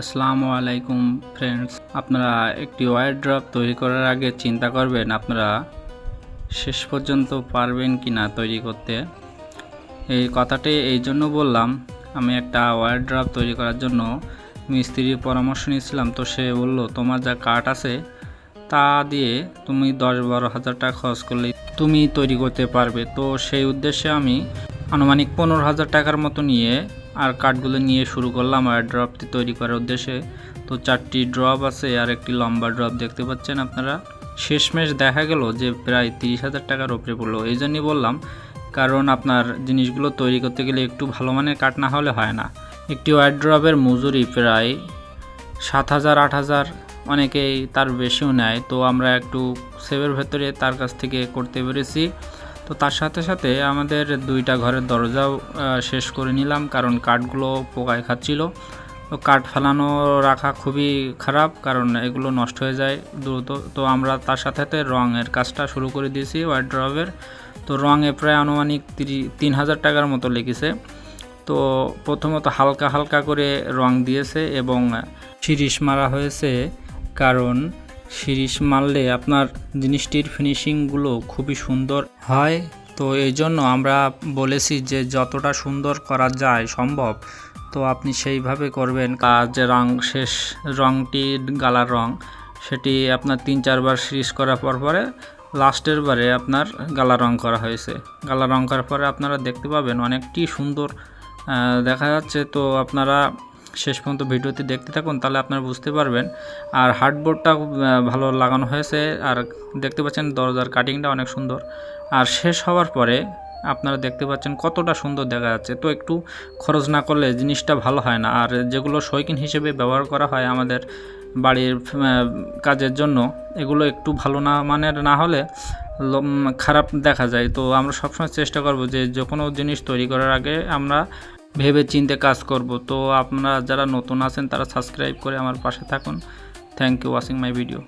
আসসালামু আলাইকুম ফ্রেন্ডস আপনারা একটি ওয়ার ড্রপ তৈরি করার আগে চিন্তা করবেন, আপনারা শেষ পর্যন্ত পারবেন কি না তৈরি করতে। এই কথাটি এই জন্য বললাম, আমি একটা ওয়ার ড্রপ তৈরি করার জন্য মিস্ত্রির পরামর্শ নিয়েছিলাম, তো সে বলল, তোমার যা কাঠ আছে, তা দিয়ে তুমি দশ বারো হাজার টাকা খরচ করলে তুমি তৈরি করতে পারবে। তো সেই উদ্দেশ্যে আমি আনুমানিক পনেরো হাজার টাকার মতো নিয়ে আর কাঠগুলো নিয়ে শুরু করলাম আর ড্রপটি তৈরি করার উদ্দেশ্যে। তো চারটি ড্রপ আছে আর একটি লম্বা ড্রপ দেখতে পাচ্ছেন আপনারা। শেষমেশ দেখা গেল যে প্রায় তিরিশ হাজার টাকার ওপরে পড়ল। এই জন্যই বললাম, কারণ আপনার জিনিসগুলো তৈরি করতে গেলে একটু ভালো মানের কাঠ না হলে হয় না। একটি ওয়ার ড্রপের মজুরি প্রায় সাত হাজার, আট হাজার অনেকেই তার বেশিও নেয়। তো আমরা একটু সেভের ভেতরে তার কাছ থেকে করতে পেরেছি। তো তার সাথে সাথে আমাদের দুইটা ঘরের দরজাও শেষ করে নিলাম, কারণ কাঠগুলো পোকায় খাচ্ছিল। তো কাঠ ফেলানো রাখা খুবই খারাপ, কারণ এগুলো নষ্ট হয়ে যায় দ্রুত। তো আমরা তার সাথে সাথে রঙের কাজটা শুরু করে দিয়েছি হোয়াইট ওয়ার্ড্রবের তো রঙে প্রায় আনুমানিক তিন হাজার টাকার মতো লেগেছে। তো প্রথমত হালকা হালকা করে রং দিয়েছে এবং শিরিষ মারা হয়েছে, কারণ শিরিষ মারলে আপনার জিনিসটির ফিনিশিংগুলো খুবই সুন্দর হয়। তো এই জন্য আমরা বলেছি যে যতটা সুন্দর করা যায় সম্ভব। তো আপনি সেইভাবে করবেন। কাজ রং, শেষ রংটি গালার রং, সেটি আপনার তিন, চারবার শিরিষ করার পর পরে লাস্টের বারে আপনার গালা রং করা হয়েছে। গালা রং করার পরে আপনারা দেখতে পাবেন অনেকটি সুন্দর দেখা যাচ্ছে। তো আপনারা শেষ পর্যন্ত ভিডিওতে দেখতে থাকুন, তাহলে আপনারা বুঝতে পারবেন। আর হার্ডবোর্ডটা ভালো লাগানো হয়েছে। আর দেখতে পাচ্ছেন দরজার কাটিংটা অনেক সুন্দর। আর শেষ হওয়ার পরে আপনারা দেখতে পাচ্ছেন কতটা সুন্দর দেখা যাচ্ছে। তো একটু খরচ না করলে জিনিসটা ভালো হয় না। আর যেগুলো শৌখিন হিসেবে ব্যবহার করা হয় আমাদের বাড়ির কাজের জন্য, এগুলো একটু ভালো না মানের না হলে খারাপ দেখা যায়। তো আমরা সবসময় চেষ্টা করব যে যে কোনো জিনিস তৈরি করার আগে আমরা ভেবে চিন্তে কাজ করব। তো আপনারা যারা নতুন আছেন, তারা সাবস্ক্রাইব করে আমার পাশে থাকুন। Thank you watching my video